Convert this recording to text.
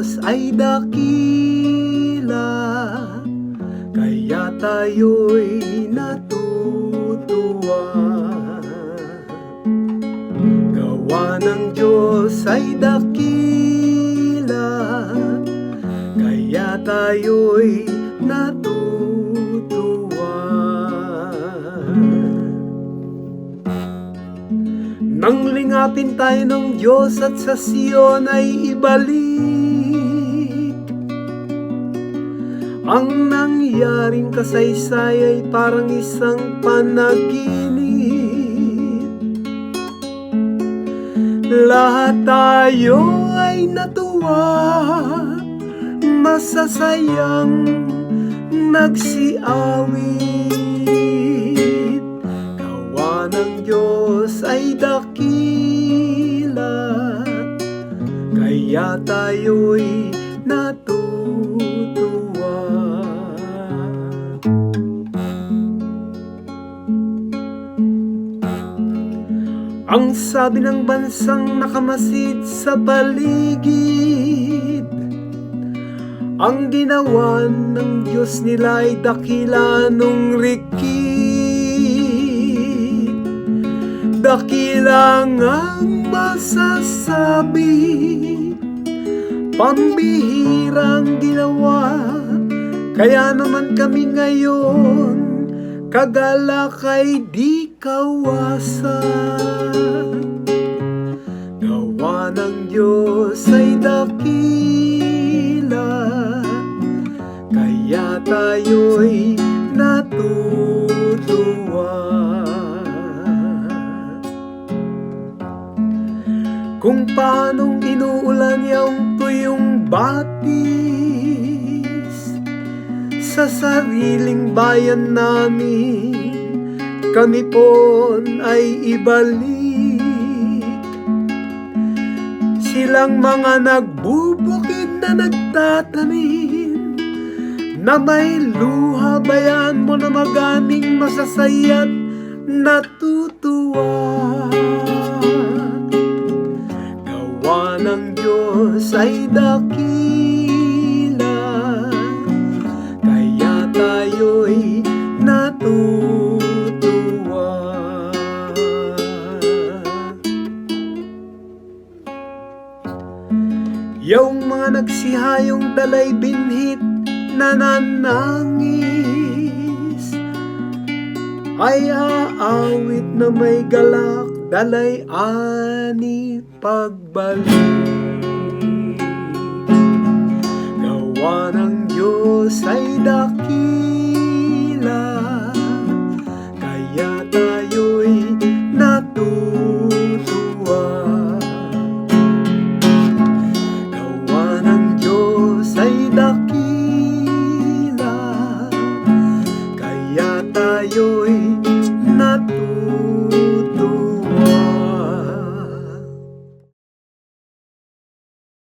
Diyos ay dakila Kaya tayo'y natutuwa. Gawa ng Diyos ay dakila Kaya tayo'y natutuwa. Nang lingapin tayo ng Diyos at sa Siyon ay ibalik Ang nangyaring kasaysay ay parang isang panaginip. Lahat tayo ay natuwa Masasayang nagsiawit. Gawa ng Diyos ay dakila Kaya tayo'y natutuwa Ang sabi ng bansang nakamasid sa paligid Ang ginawa ng Diyos nila ay dakila nung rikit. Dakila ngang masasabi Pambihirang ginawa. Kaya naman kami ngayon Kagalak ay di kawasan tayo'y natutuwa. Kung paanong inuulan yung tuyong batis Sa sariling bayan namin Kami pon ay ibalik. Silang mga nagbubukid na nagtatanim Na may luha bayan mo na magaming masasaya't natutuwa. Gawa ng Diyos ay dakila. Kaya tayo'y natutuwa. Yung mga nagsihayong dalay binhit nananangis. Ay aawit na may galak dalay ani pagbalik